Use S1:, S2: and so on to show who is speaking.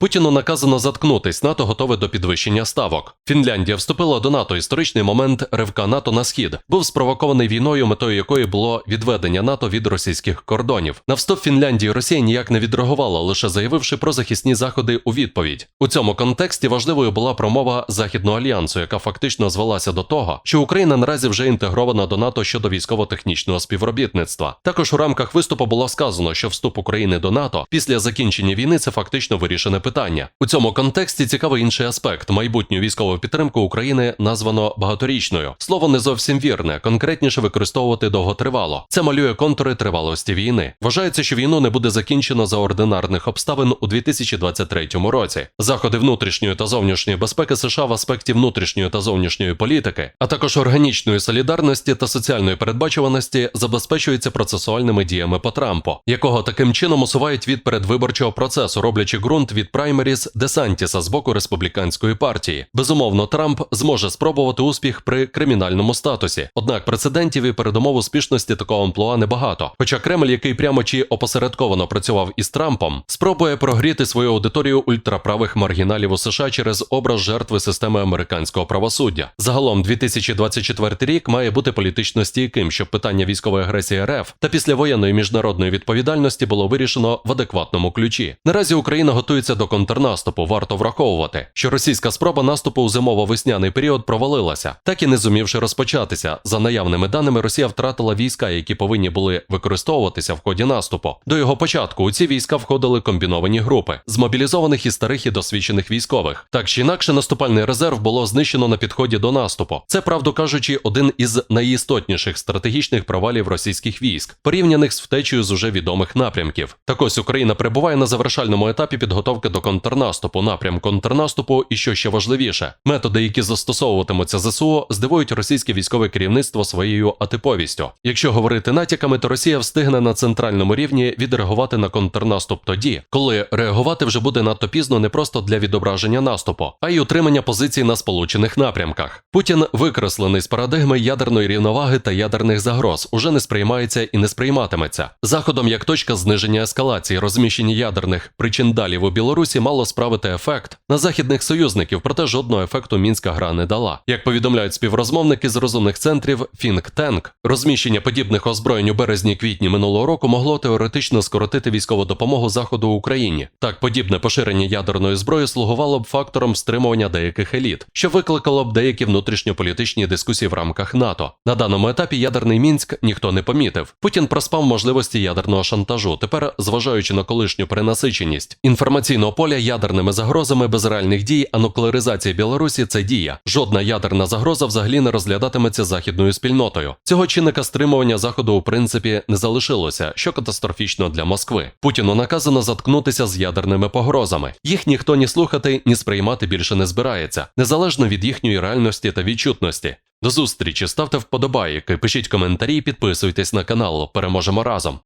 S1: Путіну наказано заткнутись, НАТО готове до підвищення ставок. Фінляндія вступила до НАТО. Історичний момент ривка НАТО на схід був спровокований війною, метою якої було відведення НАТО від російських кордонів. На вступ Фінляндії Росія ніяк не відреагувала, лише заявивши про захисні заходи у відповідь. У цьому контексті важливою була промова Західного альянсу, яка фактично звелася до того, що Україна наразі вже інтегрована до НАТО щодо військово-технічного співробітництва. Також у рамках виступу було сказано, що вступ України до НАТО після закінчення війни це фактично вирішене питання. У цьому контексті цікавий інший аспект. Майбутню військову підтримку України названо багаторічною. Слово не зовсім вірне, конкретніше використовувати довготривало. Це малює контури тривалості війни. Вважається, що війну не буде закінчено за ординарних обставин у 2023 році. Заходи внутрішньої та зовнішньої безпеки США в аспекті внутрішньої та зовнішньої політики, а також органічної солідарності та соціальної передбачуваності забезпечуються процесуальними діями по Трампу, якого таким чином усувають від передвиборчого процесу, роблячи ґрунт від праймеріс Десантіса з боку республіканської партії. Безумовно, Трамп зможе спробувати успіх при кримінальному статусі. Однак прецедентів і передумов успішності такого амплуа небагато. Хоча Кремль, який прямо чи опосередковано працював із Трампом, спробує прогріти свою аудиторію ультраправих маргіналів у США через образ жертви системи американського правосуддя. Загалом 2024 рік має бути політично стійким, щоб питання військової агресії РФ та післявоєнної міжнародної відповідальності було вирішено в адекватному ключі. Наразі Україна готується до контрнаступу. Варто враховувати, що російська спроба наступу у зимово-весняний період провалилася, так і не зумівши розпочатися. За наявними даними, Росія втратила війська, які повинні були використовуватися в ході наступу. До його початку у ці війська входили комбіновані групи з мобілізованих і старих і досвідчених військових. Так чи інакше, наступальний резерв було знищено на підході до наступу. Це, правду кажучи, один із найістотніших стратегічних провалів російських військ, порівняних з втечею з уже відомих напрямків. Так ось Україна перебуває на завершальному етапі підготовки до контрнаступу, напрям контрнаступу, і що ще важливіше, методи, які застосовуватимуться ЗСУ, здивують російське військове керівництво своєю атиповістю. Якщо говорити натяками, то Росія встигне на центральному рівні відреагувати на контрнаступ тоді, коли реагувати вже буде надто пізно не просто для відображення наступу, а й утримання позицій на сполучених напрямках. Путін викреслений з парадигми ядерної рівноваги та ядерних загроз, уже не сприймається і не сприйматиметься. Заходом як точка зниження ескалації, розміщення ядерних причиндалів у Білорусі мало справити ефект на західних союзників, проте жодного ефекту мінська гра не дала. Як повідомляють співрозмовники з розумних центрів Think Tank, розміщення подібних озброєнь у березні-квітні минулого року могло теоретично скоротити військову допомогу Заходу Україні. Так, подібне поширення ядерної зброї слугувало б фактором стримування деяких еліт, що викликало б деякі внутрішньополітичні дискусії в рамках НАТО. На даному етапі ядерний мінськ ніхто не помітив. Путін проспав можливості ядерного шантажу. Тепер, зважаючи на колишню перенасиченість інформаційного поля ядерними загрозами без реальних дій, а нуклеаризація Білорусі це дія. Жодна ядерна загроза взагалі не розглядатиметься західною спільнотою. Цього чинника стримування заходу у принципі не залишилося, що катастрофічно для Москви. Путіну наказано заткнутися з ядерними погрозами. Їх ніхто ні слухати, ні сприймати більше не збирається, незалежно від їхньої реальності та відчутності. До зустрічі, ставте вподобайки, пишіть коментарі, підписуйтесь на канал. Переможемо разом.